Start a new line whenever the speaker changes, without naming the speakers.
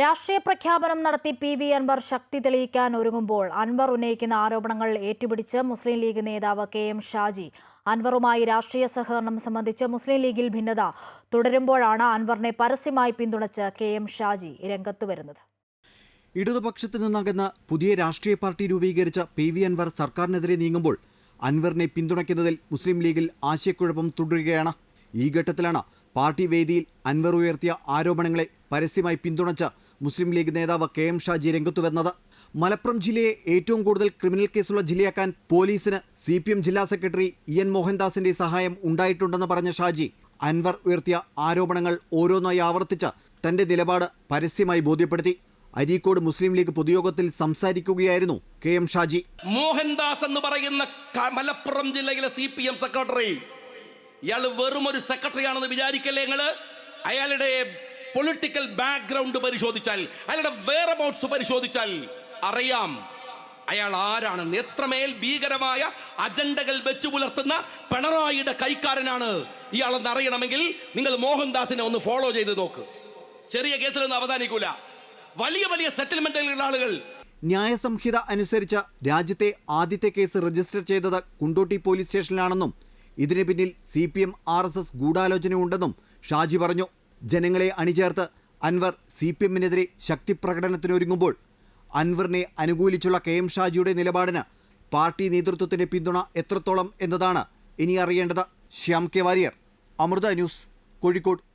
രാഷ്ട്രീയ പ്രഖ്യാപനം നടത്തി പി വി അൻവർ ശക്തി തെളിയിക്കാൻ ഒരുങ്ങുമ്പോൾ അൻവർ ഉന്നയിക്കുന്ന ആരോപണങ്ങൾ ഏറ്റുപിടിച്ച് മുസ്ലിം ലീഗ് നേതാവ് കെ എം ഷാജി. അൻവറുമായി രാഷ്ട്രീയ സഹകരണം സംബന്ധിച്ച് മുസ്ലിം ലീഗിൽ ഭിന്നത തുടരുമ്പോഴാണ് അൻവറിനെ പരസ്യമായി പിന്തുണച്ച് കെ എം ഷാജി രംഗത്തു വരുന്നത്.
ഇടതുപക്ഷത്ത് നിന്നകന്ന് പുതിയ രാഷ്ട്രീയ പാർട്ടി രൂപീകരിച്ച പി വി അൻവർ സർക്കാരിനെതിരെ നീങ്ങുമ്പോൾ അൻവറിനെ പിന്തുണയ്ക്കുന്നതിൽ മുസ്ലിം ലീഗിൽ ആശയക്കുഴപ്പം തുടരുകയാണ്. ഈ ഘട്ടത്തിലാണ് പാർട്ടി വേദിയിൽ അൻവർ ഉയർത്തിയ ആരോപണങ്ങളെ പരസ്യമായി പിന്തുണച്ച മുസ്ലിം ലീഗ് നേതാവ് കെ എം ഷാജി രംഗത്തുവന്നത് മലപ്പുറം ജില്ലയെ ഏറ്റവും കൂടുതൽ ക്രിമിനൽ കേസുള്ള ജില്ലയാക്കാൻ പോലീസിന് സി പി എം ജില്ലാ സെക്രട്ടറി ഇ എൻ മോഹൻദാസിന്റെ സഹായം ഉണ്ടായിട്ടുണ്ടെന്ന് പറഞ്ഞ ഷാജി അൻവർ ഉയർത്തിയ ആരോപണങ്ങൾ ഓരോന്നായി ആവർത്തിച്ച് തന്റെ നിലപാട് പരസ്യമായി ബോധ്യപ്പെടുത്തി. അരീക്കോട് മുസ്ലിം ലീഗ് പൊതുയോഗത്തിൽ സംസാരിക്കുകയായിരുന്നു കെ എം ഷാജി.
മോഹൻദാസ് എന്ന് പറയുന്ന മലപ്പുറം ജില്ലയിലെ സി പി എം സെക്രട്ടറി. ഇയാൾ വെറും ഒരു സെക്രട്ടറി ആണെന്ന് വിചാരിക്കല്ലേ നിങ്ങൾ? അയാളുടെ പൊളിറ്റിക്കൽ ബാക്ക്ഗ്രൗണ്ട് പരിശോധിച്ചാൽ അയാളുടെ വേറെ ബോട്ട്സ് പരിശോധിച്ചാൽ അറിയാം. അയാൾ ആരാണെന്ന് എത്രമേൽ ഭീകരമായ അജണ്ടകൾ വെച്ചു പുലർത്തുന്ന പിണറായിയുടെ കൈക്കാരനാണ്. ഇയാളെന്ന് അറിയണമെങ്കിൽ നിങ്ങൾ മോഹൻദാസിനെ ഒന്ന് ഫോളോ ചെയ്ത് നോക്ക്. ചെറിയ കേസിലൊന്നും അവസാനിക്കൂല. വലിയ വലിയ സെറ്റിൽമെന്റുകളുള്ള ആളുകൾ.
ന്യായസംഹിത അനുസരിച്ച് രാജ്യത്തെ ആദ്യത്തെ കേസ് രജിസ്റ്റർ ചെയ്തത് കുണ്ടോട്ടി പോലീസ് സ്റ്റേഷനിലാണെന്നും ഇതിന് പിന്നിൽ C P M R S S ഗൂഢാലോചനയുണ്ടെന്നും Shaji പറഞ്ഞു. ജനങ്ങളെ അണിചേർത്ത് അൻവർ സി പി എമ്മിനെതിരെ ശക്തി പ്രകടനത്തിനൊരുങ്ങുമ്പോൾ അൻവറിനെ അനുകൂലിച്ചുള്ള കെ എം ഷാജിയുടെ നിലപാടിന് പാർട്ടി നേതൃത്വത്തിന്റെ പിന്തുണ എത്രത്തോളം എന്നതാണ് ഇനി അറിയേണ്ടത്. Shyam K Warrier Amrita News Kozhikode.